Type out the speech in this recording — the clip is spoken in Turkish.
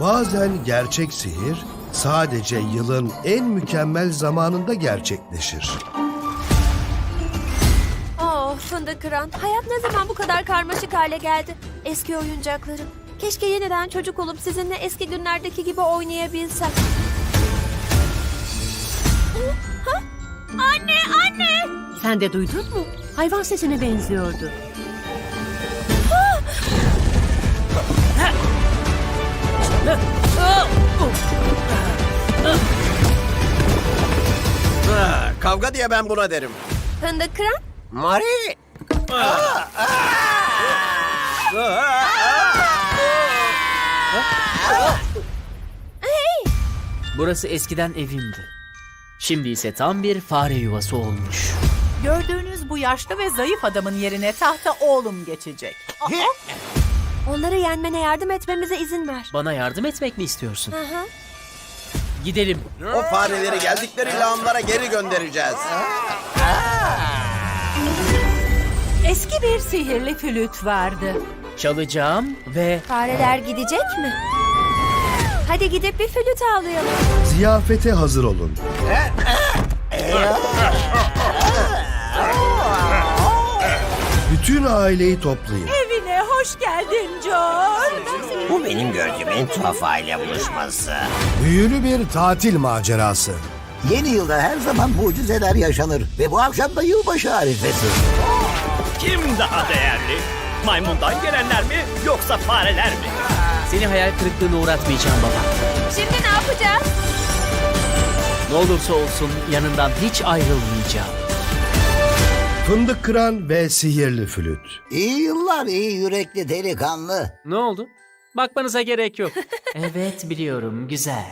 Bazen gerçek sihir sadece yılın en mükemmel zamanında gerçekleşir. Oh fındık kıran. Hayat ne zaman bu kadar karmaşık hale geldi? Eski oyuncaklarım. Keşke yeniden çocuk olup sizinle eski günlerdeki gibi oynayabilsem. Ha? Anne, anne! Sen de duydun mu? Hayvan sesine benziyordu. Kavga diye ben buna derim. Fındık kıran? Mari! Burası eskiden evimdi. Şimdi ise tam bir fare yuvası olmuş. Gördüğünüz bu yaşlı ve zayıf adamın yerine tahta oğlum geçecek. Onları yenmene yardım etmemize izin ver. Bana yardım etmek mi istiyorsun? Hı hı. Gidelim. O fareleri geldikleri lağımlara geri göndereceğiz. Eski bir sihirli flüt vardı. Çalacağım ve Fareler gidecek mi? Hadi gidip bir flüt avlayalım. Ziyafete hazır olun. Bütün aileyi toplayın. Hoş geldin George. Bu benim gördüğüm en tuhaf aile buluşması. Büyülü bir tatil macerası. Yeni yılda her zaman mucizeler yaşanır ve bu akşam da yılbaşı arifesi. Kim daha değerli? Maymundan gelenler mi yoksa fareler mi? seni hayal kırıklığına uğratmayacağım baba. Şimdi ne yapacağız? Ne olursa olsun yanından hiç ayrılmayacağım. Fındık kıran ve sihirli flüt. İyi yıllar iyi yürekli delikanlı. Ne oldu? Bakmanıza gerek yok. evet biliyorum güzel.